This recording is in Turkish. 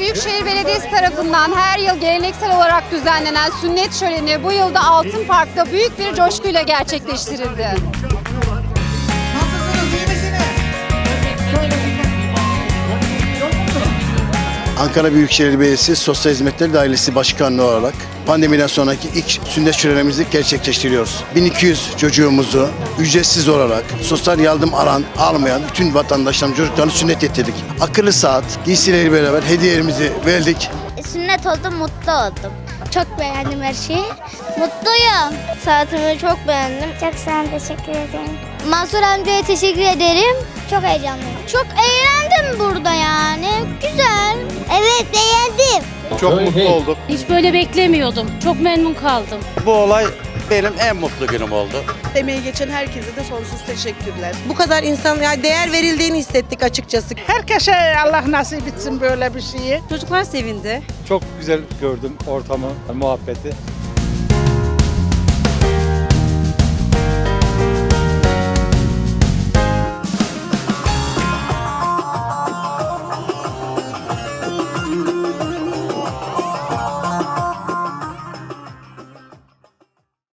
Büyükşehir Belediyesi tarafından her yıl geleneksel olarak düzenlenen sünnet şöleni bu yılda Altın Park'ta büyük bir coşkuyla gerçekleştirildi. Ankara Büyükşehir Belediyesi Sosyal Hizmetleri Dairesi Başkanlığı olarak pandemiden sonraki ilk sünnet şölenimizi gerçekleştiriyoruz. 1200 çocuğumuzu ücretsiz olarak sosyal yardım alan, almayan bütün vatandaşlarımız çocuklarını sünnet ettirdik. Akıllı saat, giysileri beraber hediyelerimizi verdik. Sünnet oldum, mutlu oldum. Çok beğendim her şeyi. Mutluyum. Saatimi çok beğendim. Çok sağ ol, teşekkür ederim. Mansur amcaya teşekkür ederim. Çok heyecanlıyım. Çok eğlendim burada yani. Çok mutlu olduk. Hiç böyle beklemiyordum. Çok memnun kaldım. Bu olay benim en mutlu günüm oldu. Emeği geçen herkese de sonsuz teşekkürler. Bu kadar insan yani değer verildiğini hissettik açıkçası. Herkese Allah nasip etsin böyle bir şeyi. Çocuklar sevindi. Çok güzel gördüm ortamı, muhabbeti.